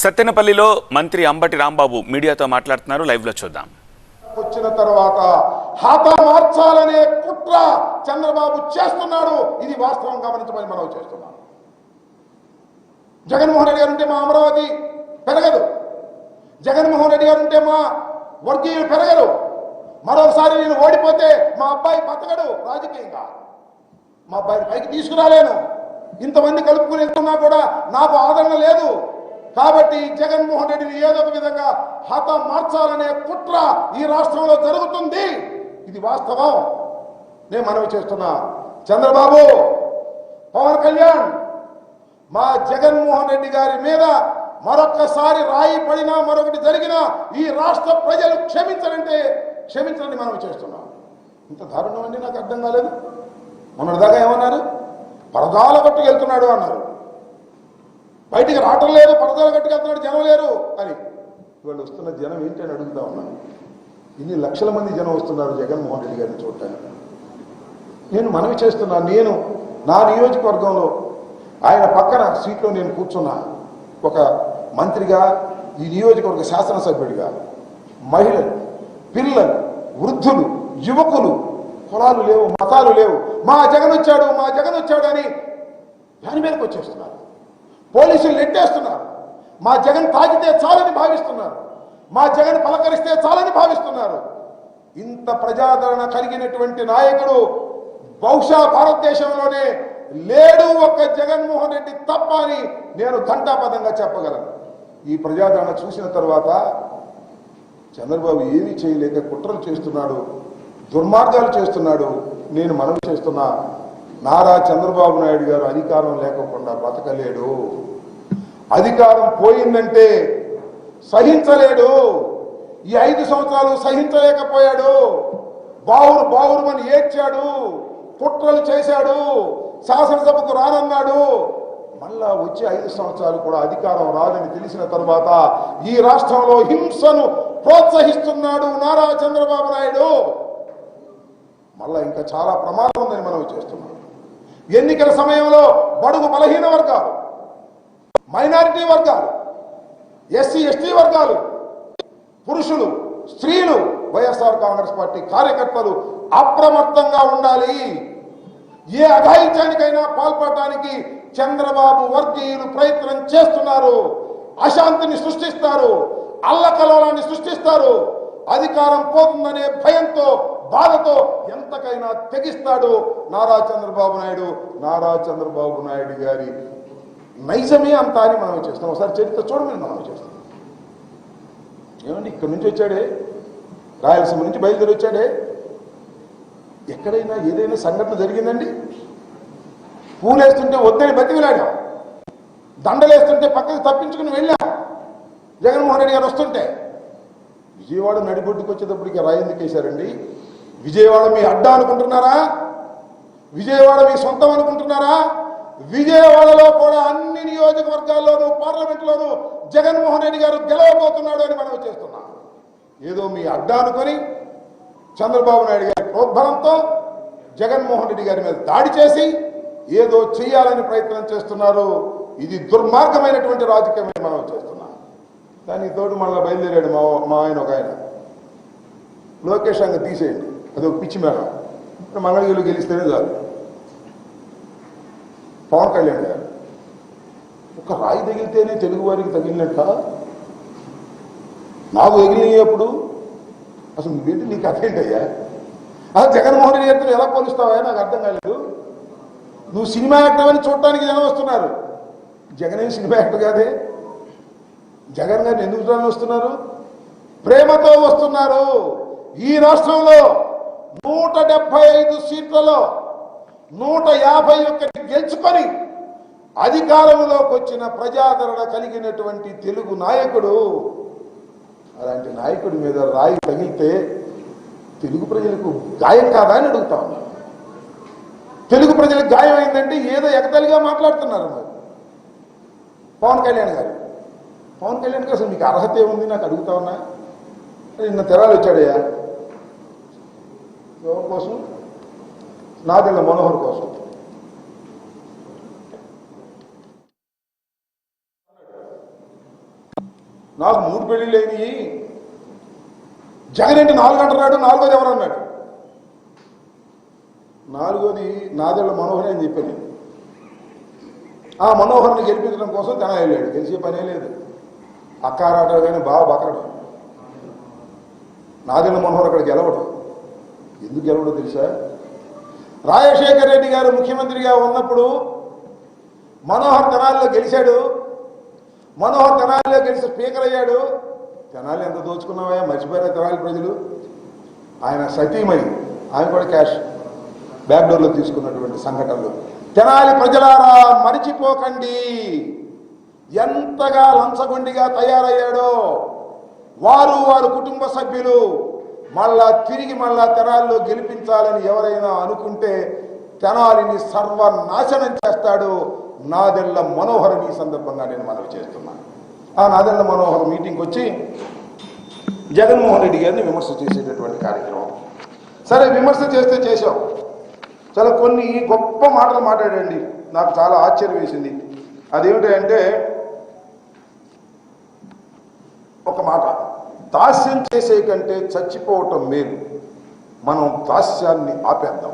సత్తెనపల్లిలో మంత్రి అంబటి రాంబాబు మీడియాతో మాట్లాడుతున్నారు. లైవ్లో చూద్దాం. వచ్చిన తర్వాత హాత మార్చాలనే కుట్ర చంద్రబాబు చేస్తున్నాడు. ఇది వాస్తవం గమనించమని మనం చేస్తున్నాం. జగన్మోహన్ రెడ్డి గారు ఉంటే మా అమరావతి పెరగదు. జగన్మోహన్ రెడ్డి గారు ఉంటే మా వర్గీయులు పెరగరు. మరోసారి నేను ఓడిపోతే మా అబ్బాయి బతకడు రాజకీయంగా. మా అబ్బాయిని పైకి తీసుకురాలేను. ఇంతమంది కలుపుకుని వెళ్తున్నా కూడా నాకు ఆదరణ లేదు. కాబట్టి జగన్మోహన్ రెడ్డిని ఏదో ఒక విధంగా హత మార్చాలనే కుట్ర ఈ రాష్ట్రంలో జరుగుతుంది. ఇది వాస్తవం. నేను మనవి చేస్తున్నా. చంద్రబాబు పవన్ కళ్యాణ్ మా జగన్మోహన్ రెడ్డి గారి మీద మరొక్కసారి రాయి పడినా మరొకటి జరిగినా ఈ రాష్ట్ర ప్రజలు క్షమించరంటే క్షమించరని మనం చేస్తున్నాం. ఇంత దారుణం అండి నాకు అర్థం కాలేదు. మొన్నటిదాకా ఏమన్నారు? పరదాల పట్టుకెళ్తున్నాడు అన్నారు. బయటికి రావటం లేదు పరదాల కట్టుకు వెళ్తున్నాడు జనం లేరు అని. ఇవాళ వస్తున్న జనం ఏంటి అని అడుగుతా ఉన్నాను ఇన్ని లక్షల మంది జనం వస్తున్నారు జగన్మోహన్ రెడ్డి గారిని చూడటానికి. నేను మనవి చేస్తున్నా నేను నా నియోజకవర్గంలో ఆయన పక్కన సీట్లో నేను కూర్చున్నా. ఒక మంత్రిగా ఈ నియోజకవర్గ శాసనసభ్యుడిగా మహిళలు పిల్లలు వృద్ధులు యువకులు కులాలు లేవు మతాలు లేవు. మా జగన్ వచ్చాడు మా జగన్ వచ్చాడు అని దాని మీదకి వచ్చేస్తున్నారు. పోలీసులు నెట్టేస్తున్నారు. మా జగన్ తాకితే చాలని భావిస్తున్నారు. మా జగన్ పలకరిస్తే చాలని భావిస్తున్నారు. ఇంత ప్రజాదరణ కలిగినటువంటి నాయకుడు బహుశా భారతదేశంలోనే లేడు ఒక్క జగన్మోహన్ రెడ్డి తప్ప అని నేను ఘంటాపదంగా చెప్పగలను. ఈ ప్రజాదరణ చూసిన తర్వాత చంద్రబాబు ఏమీ చేయలేక కుట్రలు చేస్తున్నాడు దుర్మార్గాలు చేస్తున్నాడు నేను మనవి చేస్తున్నా. నారా చంద్రబాబు నాయుడు గారు అధికారం లేకుండా బతకలేడు అధికారం పోయిందంటే సహించలేడు. ఈ ఐదు సంవత్సరాలు సహించలేకపోయాడు. బావురు బావురుమని ఏడ్చాడు. కుట్రలు చేశాడు. శాసనసభకు రానన్నాడు. మళ్ళా వచ్చే ఐదు సంవత్సరాలు కూడా అధికారం రాదని తెలిసిన తర్వాత ఈ రాష్ట్రంలో హింసను ప్రోత్సహిస్తున్నాడు నారా చంద్రబాబు నాయుడు. మళ్ళా ఇంకా చాలా ప్రమాదం ఉందని మనం చేస్తున్నాం ఎన్నికల సమయంలో బడుగు బలహీన వర్గాలు మైనారిటీ వర్గాలు ఎస్సీ ఎస్టీ వర్గాలు పురుషులు స్త్రీలు వైఎస్ఆర్ కాంగ్రెస్ పార్టీ కార్యకర్తలు అప్రమత్తంగా ఉండాలి. ఏ అఘాయిత్యానికైనా పాల్పడటానికి చంద్రబాబు వర్గీయులు ప్రయత్నం చేస్తున్నారు. అశాంతిని సృష్టిస్తారు అల్లకలోలాన్ని సృష్టిస్తారు. అధికారం పోతుందనే భయంతో బాధతో ఎంతకైనా తెగిస్తాడు నారా చంద్రబాబు నాయుడు. నారా చంద్రబాబు నాయుడు గారి నైజమే అంత అని మనం చేస్తాం. ఒకసారి చరిత్ర చూడమని మనం చేస్తాం. ఏమండి ఇక్కడి నుంచి వచ్చాడే? రాయలసీమ నుంచి బయలుదేరి వచ్చాడే? ఎక్కడైనా ఏదైనా సంఘటన జరిగిందండి? పూలేస్తుంటే వద్దని బతికిలాడాం దండలేస్తుంటే పక్కకి తప్పించుకుని వెళ్ళాం. జగన్మోహన్ రెడ్డి గారు వస్తుంటే విజయవాడ నడిబొడ్డుకు వచ్చేటప్పటికి రాయి ఎందుకు వేశారండి? విజయవాడ మీ అడ్డా అనుకుంటున్నారా? విజయవాడ మీ సొంతం అనుకుంటున్నారా? విజయవాడలో కూడా అన్ని నియోజకవర్గాల్లోనూ పార్లమెంట్లోనూ జగన్మోహన్ రెడ్డి గారు గెలవబోతున్నాడు అని మనం చేస్తున్నాం. ఏదో మీ అడ్డా అనుకొని చంద్రబాబు నాయుడు గారి ప్రోద్బలంతో జగన్మోహన్ రెడ్డి గారి మీద దాడి చేసి ఏదో చేయాలని ప్రయత్నం చేస్తున్నారు. ఇది దుర్మార్గమైనటువంటి రాజకీయమే మనం చేస్తున్నాం. దానికి తోడు మళ్ళీ బయలుదేరాడు మా మా ఆయన ఒక ఆయన. లోకేష్ అంగ తీసేయండి. అది ఒక పిచ్చి మేడం మంగళగిరిలో గెలిస్తేనే చాలు. పవన్ కళ్యాణ్ గారు. ఒక రాయి తగిలితేనే తెలుగు వారికి తగిలినట్ట. నాకు తగిలినప్పుడు అసలు నువ్వేంటి నీకు అదేంటయ్యా అసలు జగన్మోహన్ రెడ్డి గారితో ఎలా పోలుస్తావా నాకు అర్థం కాలేదు. నువ్వు సినిమా యాక్టర్ అని చూడటానికి జనం వస్తున్నారు? జగన్ సినిమా యాక్టర్ కాదే? జగన్ గారిని ఎందుకు చూడాలని వస్తున్నారు? ప్రేమతో వస్తున్నారు. ఈ రాష్ట్రంలో నూట డెబ్బై ఐదు సీట్లలో నూట యాభై ఒకటి గెలుచుకొని అధికారంలోకి వచ్చిన ప్రజాదరణ కలిగినటువంటి తెలుగు నాయకుడు అలాంటి నాయకుడి మీద రాయి తగిలితే తెలుగు ప్రజలకు గాయం కాదా అని అడుగుతా ఉన్నాను తెలుగు ప్రజలకు గాయం అయిందంటే ఏదో ఎగతలిగా మాట్లాడుతున్నారు మరి. పవన్ కళ్యాణ్ గారు. పవన్ కళ్యాణ్ గారు అసలు మీకు అర్హత ఏముంది? నాకు అడుగుతా ఉన్నా. నిన్న తెరాలు వచ్చాడయ్యా. ఎవరి కోసం? నాదెళ్ళ మనోహర్ కోసం. నాకు మూడు పెళ్ళిళ్ళు అయినాయి. జగన్ అంటే నాలుగు అంటున్నాడు నాలుగోది ఎవరు అన్నాడు? నాలుగోది నాదేళ్ళ మనోహర్ అని చెప్పాను ఆ మనోహర్ని గెలిపించడం కోసం తెన వెళ్ళాడు. గెలిచే పనే లేదు. అక్కారాట కానీ బాగా బకరడు. నాదిన మనోహర్ అక్కడ గెలవడు. ఎందుకు గెలవడో తెలుసా? రాజశేఖర్ రెడ్డి గారు ముఖ్యమంత్రిగా ఉన్నప్పుడు మనోహర్ తెనాలిలో గెలిచాడు. మనోహర్ తెనాలిలో గెలిచి స్పీకర్ అయ్యాడు. తెనాలి ఎంత దోచుకున్నావా మర్చిపోయిన తెనాలి ప్రజలు. ఆయన సతీమణి. ఆయన కూడా క్యాష్ బ్యాక్డోర్లో తీసుకున్నటువంటి సంఘటనలు. తెనాలి ప్రజలారా మరిచిపోకండి. ఎంతగా లంచగొండిగా తయారయ్యాడో వారు వారు కుటుంబ సభ్యులు మళ్ళా తిరిగి మళ్ళా తెనాలిలో గెలిపించాలని ఎవరైనా అనుకుంటే తెనాలిని సర్వనాశనం చేస్తాడు నాదెళ్ళ మనోహర్ ఈ సందర్భంగా నేను మనవి చేస్తున్నాను ఆ నాదెళ్ళ మనోహర్ మీటింగ్కి వచ్చి జగన్మోహన్ రెడ్డి గారిని విమర్శ చేసేటటువంటి కార్యక్రమం. సరే విమర్శ చేస్తే చేశాం. చాలా కొన్ని గొప్ప మాటలు మాట్లాడండి. నాకు చాలా ఆశ్చర్యం వేసింది. అదేమిటంటే ఒక మాట. దాస్యం చేసే కంటే చచ్చిపోవటం మేలు. మనం దాస్యాన్ని ఆపేద్దాం.